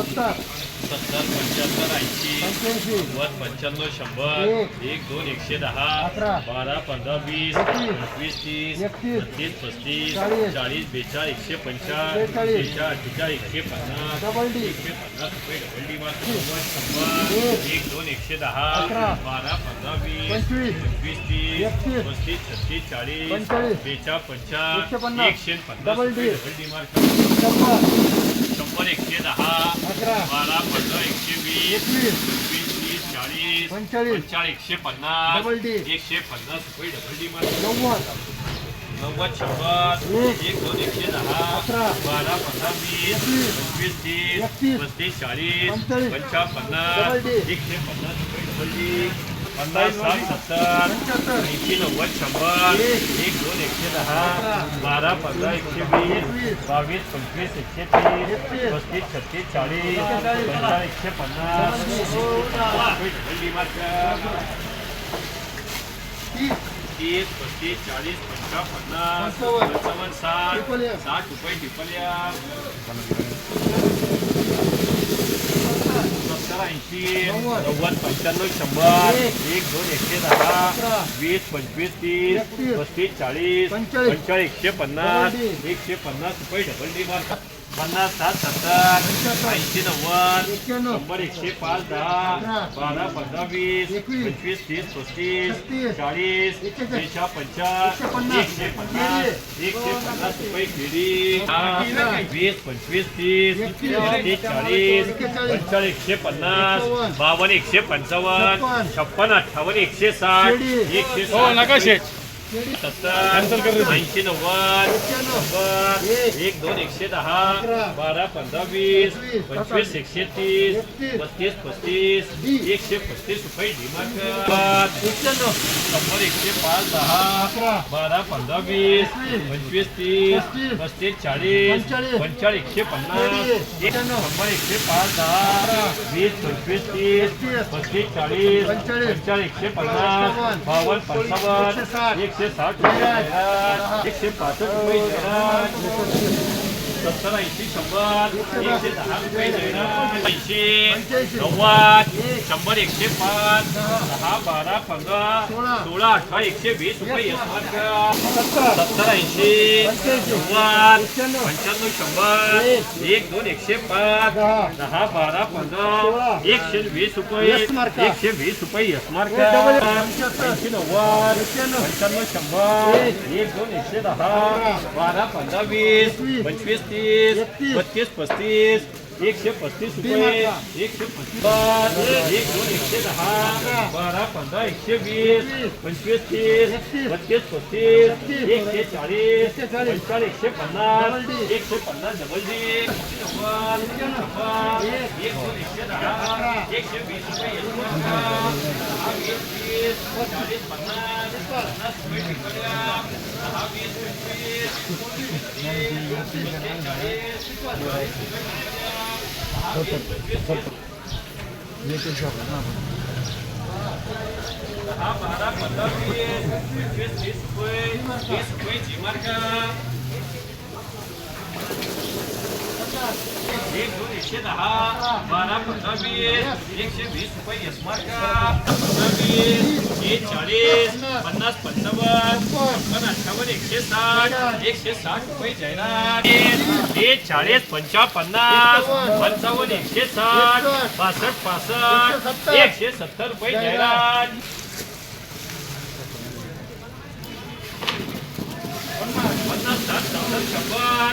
सत्तर ऐंशी नव्वद पंच्याण्णव शंभर एक. दोन एकशे दहा. बारा पंधरा वीस एकवीस. तीस बत्तीस पस्तीस चाळीस. चाळीस बेचाळीस एकशे पंचाळीस अठ्ठेचाळीस एकशे पन्नास एकशे पन्नास रुपये डबल डी मार्क नव्वद शंभर एक. दोन एकशे दहा. बारा पंधरा वीस. पंचवीस तीस पस्तीस छत्तीस चाळीस. बेचाळ पन्नास. एकशे पन्नास डबल डी मार्क शंभर शंभर एकशे दहा अकरा बारा पंधरा एकशे वीस एकवीस वीस तीस चाळीस पंचेचाळीस. पंचाळीस एकशे पन्नास डबल डी. एकशे पन्नास रुपये डबल डी मार्क नव्वद नव्वद शंभर एक. एक दोन एकशे दहा अकरा. बारा पंधरा वीस एकवीस. पंचवीस पन्नास साठ सत्तर ऐंशी नव्वद दहा. बारा पंधरा एकशे वीस. बावीस पंचवीस एकशे. एकशे पन्नास तीस तीस पस्तीस चाळीस पंचा साठ साठ रुपये सत्तर ऐंशी नव्वद. नव्वद पंच्याण्णव शंभर एक. दोन एकशे दहा. वीस पंचवीस तीस. पस्तीस चाळीस पंचेचाळीस. एकशे पन्नास. एकशे पन्नास रुपये डबल डी मार्क पन्नास सात सत्तर. ऐंशी नव्वद. शंभर एकशे पाच दहा. बारा पंधरा वीस. पंचवीस तीस पस्तीस. चाळीस. बेचा पंचाळीस एकशे पन्नास. एकशे पन्नास. एकशे रुपये केळी. वीस पंचवीस तीस. पस्तीस चाळीस. पंचाळीस एकशे पन्नास. बावन्न एकशे पंचावन्न छप्पन. अठ्ठावन्न एकशे साठ. एकशे सत्तर ऐंशी नव्वद एक. दोन एकशे दहा. बारा पंधरा वीस पंचवीस. एकशे तीस एकतीस. पस्तीस एकशे पस्तीस रुपये शंभर एकशे पाच दहा बारा पंधरा वीस पंचवीस तीस पस्तीस. चाळीस. पंचाळीस एकशे पन्नास शंभर एकशे पाच दहा वीस पंचवीस तीस पस्तीस चाळीस. पंचाळीस एकशे पन्नास. बावन्न पंचावन्न एकशे साठ रुपये जाहिरात. एकशे पासष्ट रुपये जाहिरात. सत्तर एकशे दहा रुपये. ऐंशी, नव्वद एकशे पाच दहा बारा पंधरा सोळा. अठरा एकशे वीस रुपये. सत्तर ऐंशी. नव्वद. पंच्याण्णव शंभर एक. दोन एकशे पाच दहा. बारा पंधरा एकशे वीस रुपये एकशे वीस रुपये यशमार्क. ऐंशी नव्वद. पंच्याण्णव शंभर. एक दोन एकशे दहा, बारा, पंधरा, वीस, पंचवीस तीस एकतीस. बत्तीस पस्तीस एकशे पस्तीस रुपये. एकशे पस्तीस एक दोन एकशे दहा. बारा पंधरा एकशे वीस पंचवीस तीस. बत्तीस पस्तीस एकतीस. एकशे चाळीस एकशे पन्नास डबल. एकशे पन्नास डबल नव्वद, एक. एक दोन एकशे दहा एकशे वीस रुपये दहा वीस वीस चाळीस पन्नास पन्नास रुपये दहा वीस पंचवीस पस्तीस, पस्तीस, चाळीस चाळीस रुपये टिकल्या. इस कोई इस कोई बारा पंधरा एक दोन एकशे दहा बारा पंधरा वीस एकशे वीस रुपये यस मार्का पंधरा वीस एक चाळीस पन्नास पंचावन्न छप्पन अठ्ठावन्न एकशे साठ एकशे साठ रुपये जाहिरात एक चाळीस पंचा पन्नास पंचावन्न एकशे साठ पासष्ट पासष्ट एकशे सत्तर रुपये जाहिरात पन्नास साठ सत्तर शंभर